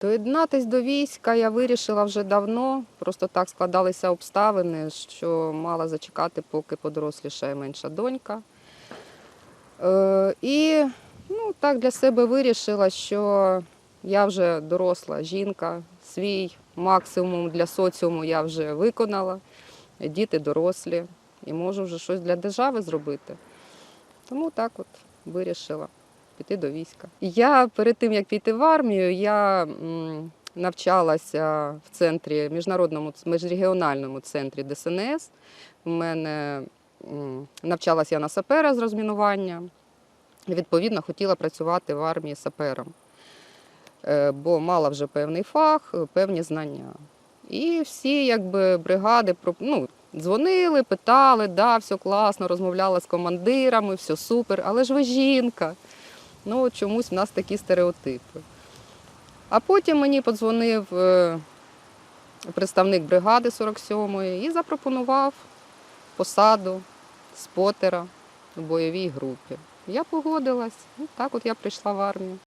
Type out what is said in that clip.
Доєднатись до війська я вирішила вже давно. Просто так складалися обставини, що мала зачекати, поки подорослішає менша донька. Е, і ну, так для себе вирішила, що я вже доросла жінка, свій максимум для соціуму я вже виконала, діти дорослі, і можу вже щось для держави зробити. Тому так от вирішила піти до війська. Я перед тим, як піти в армію, я навчалася в центрі міжнародному міжрегіональному центрі ДСНС. У мене навчалася я на сапера з розмінування. Відповідно, хотіла працювати в армії сапером, Е, бо мала вже певний фах, певні знання. І всі якби бригади ну, дзвонили, питали, да, все класно, розмовляла з командирами, все супер, але ж ви жінка. Ну, чомусь в нас такі стереотипи. А потім мені подзвонив е, представник бригади 47-ї і запропонував посаду спотера в бойовій групі. Я погодилась, і так от я прийшла в армію.